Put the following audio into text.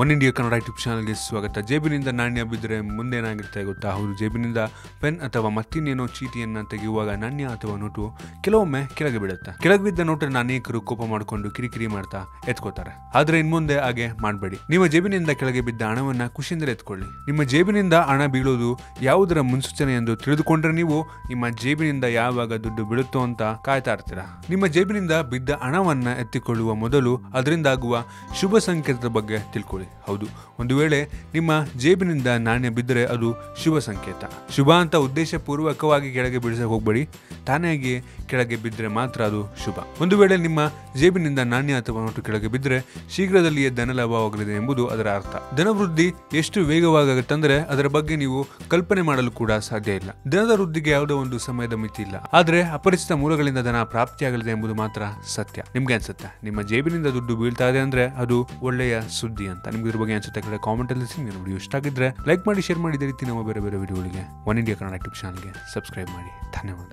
One India Kannada YouTube ಚಾನಲ್ಗೆ ಸ್ವಾಗತ. ಜೇಬಿನಿಂದ ನಾಣ್ಯ ಬಿದ್ದರೆ ಮುಂದೇನಾಗಿರುತ್ತೆ ಗೊತ್ತಾ? ಹೌದು, ಜೇಬಿನಿಂದ ಪೆನ್ ಅಥವಾ ಮತ್ತಿನ್ನೇನೋ ಚೀಟಿಯನ್ನು ತೆಗೆಯುವಾಗ ನಾಣ್ಯ ಅಥವಾ ನೋಟು ಕೆಲವೊಮ್ಮೆ ಕೆಳಗೆ ಬಿಡುತ್ತೆ ಕೆಳಗೆ ಬಿದ್ದ ನೋಟನ್ನು ಅನೇಕರು ಕೋಪ ಮಾಡಿಕೊಂಡು ಕಿರಿಕಿರಿ ಮಾಡ್ತಾ ಎತ್ಕೋತಾರೆ. ಆದರೆ ಇನ್ಮುಂದೆ ಹಾಗೆ ಮಾಡಬೇಡಿ. ನಿಮ್ಮ ಜೇಬಿನಿಂದ ಕೆಳಗೆ ಬಿದ್ದ ಹಣವನ್ನ ಖುಷಿಯಿಂದ ಎತ್ಕೊಳ್ಳಿ. ನಿಮ್ಮ ಜೇಬಿನಿಂದ ಹಣ ಬೀಳೋದು ಯಾವುದರ ಮುನ್ಸೂಚನೆ ಎಂದು ತಿಳಿದುಕೊಂಡ್ರೆ ನೀವು ನಿಮ್ಮ ಜೇಬಿನಿಂದ ಯಾವಾಗ ದುಡ್ಡು ಬೀಳುತ್ತೋ ಅಂತ ಕಾಯ್ತಾ ಇರ್ತೀರಾ? ನಿಮ್ಮ ಜೇಬಿನಿಂದ ಬಿದ್ದ ಹಣವನ್ನ ಎತ್ತಿಕೊಳ್ಳುವ ಮೊದಲು ಅದರಿಂದ ಆಗುವ ಶುಭ ಸಂಕೇತದ ಬಗ್ಗೆ ತಿಳ್ಕೊಳ್ಳಿ. ಹೌದು. ಒಂದು ವೇಳೆ ನಿಮ್ಮ ಜೇಬಿನಿಂದ ನಾಣ್ಯ ಬಿದ್ದರೆ ಅದು ಶುಭ ಸಂಕೇತ. ಶುಭ ಅಂತ ಉದ್ದೇಶಪೂರ್ವಕವಾಗಿ ಕೆಳಗೆ ಬಿಡಿಸಕ್ಕೆ ಹೋಗ್ಬೇಡಿ. ತಾನೇ ಕೆಳಗೆ ಬಿದ್ದರೆ ಮಾತ್ರ ಅದು ಶುಭ. ಒಂದು ವೇಳೆ ನಿಮ್ಮ ಜೇಬಿನಿಂದ ನಾಣ್ಯ ಅಥವಾ ನೋಟು ಕೆಳಗೆ ಬಿದ್ದರೆ ಶೀಘ್ರದಲ್ಲಿಯೇ ಧನ ಲಾಭವಾಗಲಿದೆ ಎಂಬುದು ಅದರ ಅರ್ಥ. ಧನವೃದ್ಧಿ ಎಷ್ಟು ವೇಗವಾಗುತ್ತಂದ್ರೆ ಅದರ ಬಗ್ಗೆ ನೀವು ಕಲ್ಪನೆ ಮಾಡಲು ಕೂಡ ಸಾಧ್ಯ ಇಲ್ಲ. ಧನದ ವೃದ್ಧಿಗೆ ಯಾವುದೋ ಒಂದು ಸಮಯದ ಮಿತಿ ಇಲ್ಲ. ಆದ್ರೆ ಅಪರಿಚಿತ ಮೂಲಗಳಿಂದ ಧನ ಪ್ರಾಪ್ತಿಯಾಗಲಿದೆ ಎಂಬುದು ಮಾತ್ರ ಸತ್ಯ. ನಿಮ್ಗೆ ಅನ್ಸುತ್ತೆ? ನಿಮ್ಮ ಜೇಬಿನಿಂದ ದುಡ್ಡು ಬೀಳ್ತಾ ಇದೆ ಅಂದ್ರೆ ಅದು ಒಳ್ಳೆಯ ಸುದ್ದಿ ಅಂತ. ನಿಮ್ಗೆ ಇದ್ರ ಬಗ್ಗೆ ಅನ್ಸುತ್ತೆ ಕಡೆ ಕಾಮೆಂಟ್ ಅಲ್ಲಿ ಸಿಂಗ್ ವಿಡಿಯೋ ಇಷ್ಟ ಆಗಿದ್ರೆ ಲೈಕ್ ಮಾಡಿ ಶೇರ್ ಮಾಡಿ, ಇದೇ ರೀತಿ ನಮ್ಮ ಬೇರೆ ಬೇರೆ ವಿಡಿಯೋಗಳಿಗೆ ಒನ್ ಇಂಡಿಯಾ ಯೂಟ್ಯೂಬ್ ಚಾನಲ್ಗೆ ಸಬ್ಸ್ಕ್ರೈಬ್ ಮಾಡಿ. ಧನ್ಯವಾದ.